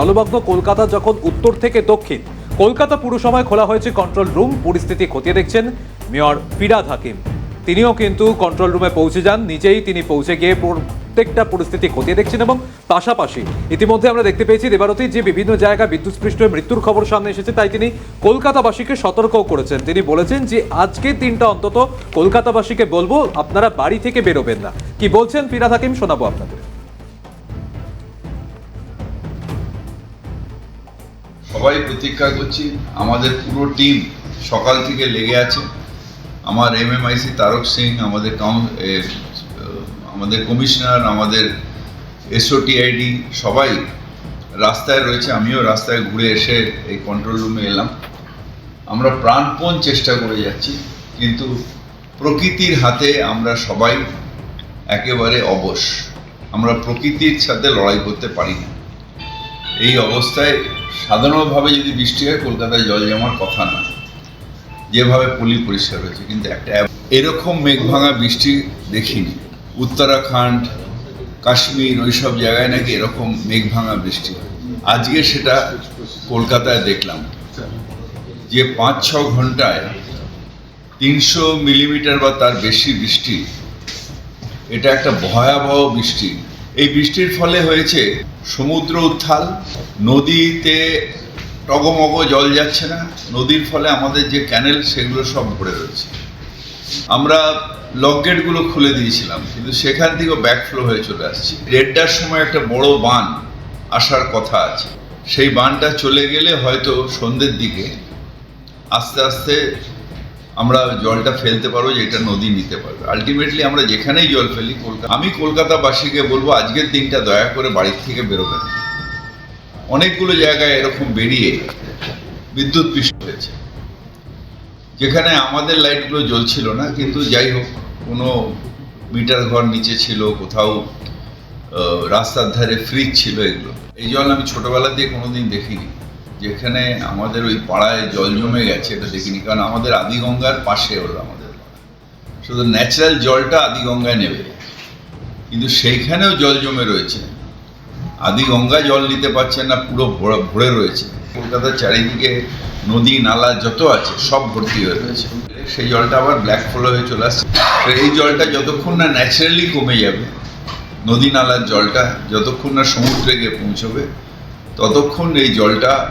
জলমগ্ন কলকাতা যখন উত্তর থেকে দক্ষিণ, কলকাতা পুরসভায় খোলা হয়েছে কন্ট্রোল রুম পরিস্থিতি খতিয়ে দেখছেন মেয়র ফিরাদ হাকিম। তিনিও কিন্তু কন্ট্রোল রুমে পৌঁছে যান, নিজেই তিনি পৌঁছে গিয়ে প্রত্যেকটা পরিস্থিতি খতিয়ে দেখছেন এবং পাশাপাশি ইতিমধ্যে আমরা দেখতে পেয়েছি দেবারতী যে বিভিন্ন জায়গায় বিদ্যুৎস্পৃষ্ট মৃত্যুর খবর সামনে এসেছে, তাই তিনি কলকাতাবাসীকে সতর্কও করেছেন। তিনি বলেছেন যে আজকের দিনটা অন্তত কলকাতাবাসীকে বলব, আপনারা বাড়ি থেকে বেরোবেন না। কি বলছেন ফিরাদ হাকিম, শোনাবো আপনাদের। সবাই প্রতীক্ষা করছি। আমাদের পুরো টিম সকাল থেকে লেগে আছে। আমার এমএমআইসি তারক সিং, আমাদের কাউন আমাদের কমিশনার আমাদের এসওটিআইডি সবাই রাস্তায় রয়েছে। আমিও রাস্তায় ঘুরে এসে এই কন্ট্রোল রুমে এলাম। আমরা প্রাণপণ চেষ্টা করে যাচ্ছি, কিন্তু প্রকৃতির হাতে আমরা সবাই একেবারে অবশ। আমরা প্রকৃতির সাথে লড়াই করতে পারি না। এই অবস্থায় সাধারণভাবে যদি বৃষ্টি হয়, কলকাতায় জল জমার কথা না। যেভাবে পলি পরিষ্কার হয়েছে, কিন্তু একটা এরকম মেঘভাঙা বৃষ্টি দেখিনি। উত্তরাখণ্ড, কাশ্মীর, ওইসব জায়গায় নাকি এরকম মেঘভাঙা বৃষ্টি আজকে সেটা কলকাতায় দেখলাম। যে পাঁচ, ছ ঘন্টায় তিনশো মিলিমিটার বা তার বেশি বৃষ্টি, এটা একটা ভয়াবহ বৃষ্টি। এই বৃষ্টির ফলে হয়েছে সমুদ্র উত্থাল, নদীতে টগমগ, জল যাচ্ছে না। নদীর ফলে আমাদের যে ক্যানেল সেগুলো সব ভরে রয়েছে। আমরা লক গেটগুলো খুলে দিয়েছিলাম, কিন্তু সেখান থেকেও ব্যাকফ্লো হয়ে চলে আসছে। দেড়টার সময় একটা বড় বান আসার কথা আছে। সেই বানটা চলে গেলে হয়তো সন্ধ্যের দিকে আস্তে আস্তে আমরা জলটা ফেলতে পারব যে এটা নদী নিতে পারবে। আলটিমেটলি আমরা যেখানেই জল ফেলি, কলকাতা আমি কলকাতাবাসীকে বলব, আজকের দিনটা দয়া করে বাড়ির থেকে বেরোবেন অনেকগুলো জায়গায় এরকম বেরিয়ে বিদ্যুৎ পৃষ্ঠ হয়েছে। যেখানে আমাদের লাইটগুলো জ্বলছিল না, কিন্তু যাই হোক, কোনো মিটার ঘর নিচে ছিল, কোথাও রাস্তার ধারে ফ্রিজ ছিল এগুলো। এই জল আমি ছোটবেলা দিয়ে কোনোদিন দেখিনি। যেখানে আমাদের ওই পাড়ায় জল জমে গেছে এটা দেখিনি, কারণ আমাদের আদিগঙ্গার পাশে হলো আমাদের শুধু ন্যাচারাল জলটা আদিগঙ্গায় নেবে। কিন্তু সেইখানেও জল জমে রয়েছে। আদিগঙ্গা জল নিতে পারছে না, পুরো ভরে- রয়েছে। কলকাতার চারিদিকে নদী, নালা যত আছে, সব ভর্তি হয়ে রয়েছে। সেই জলটা আবার ব্ল্যাক ফ্লো হয়ে চলে আসছে। এই জলটা যতক্ষণ না ন্যাচারালি কমে যাবে, নদী, নালার জলটা যতক্ষণ না সমুদ্রে গিয়ে পৌঁছবে, ততক্ষণ এই জলটা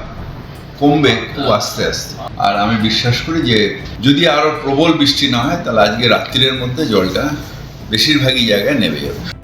কমবে খুব আস্তে আস্তে। আর আমি বিশ্বাস করি যে যদি আরও প্রবল বৃষ্টি না হয় তাহলে আজকে রাত্রির মধ্যে জলটা বেশিরভাগই জায়গায় নেমে যাবে।